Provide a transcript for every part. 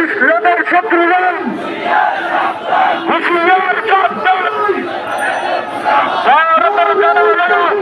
ইসলামের শত্রুরা হুসিয়ার সাবধান ভারতের জনগণ।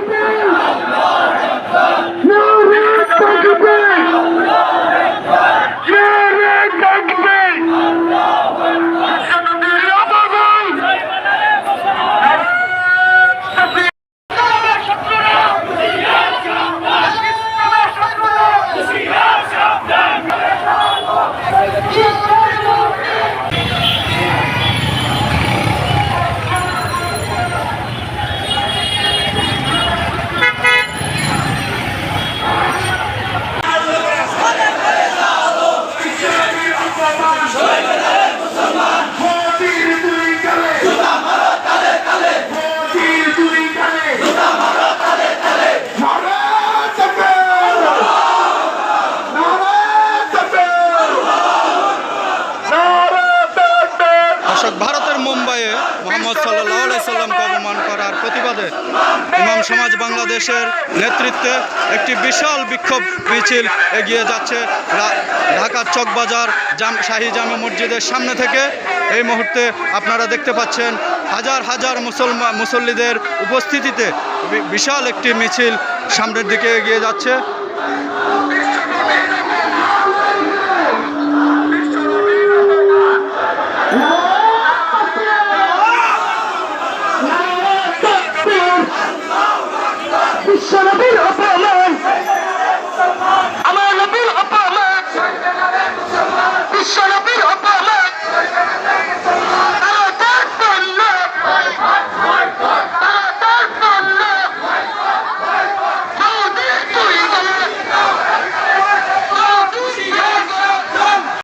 সাল্লামকে অপমান করার প্রতিবাদে ইমাম সমাজ বাংলাদেশের নেতৃত্বে একটি বিশাল বিক্ষোভ মিছিল এগিয়ে যাচ্ছে ঢাকার চকবাজার জাম, শাহী জামে মসজিদের সামনে থেকে। এই মুহূর্তে আপনারা দেখতে পাচ্ছেন হাজার হাজার মুসলমান মুসল্লিদের উপস্থিতিতে বিশাল একটি মিছিল সামনের দিকে এগিয়ে যাচ্ছে। বিশ্বনবীর অপমান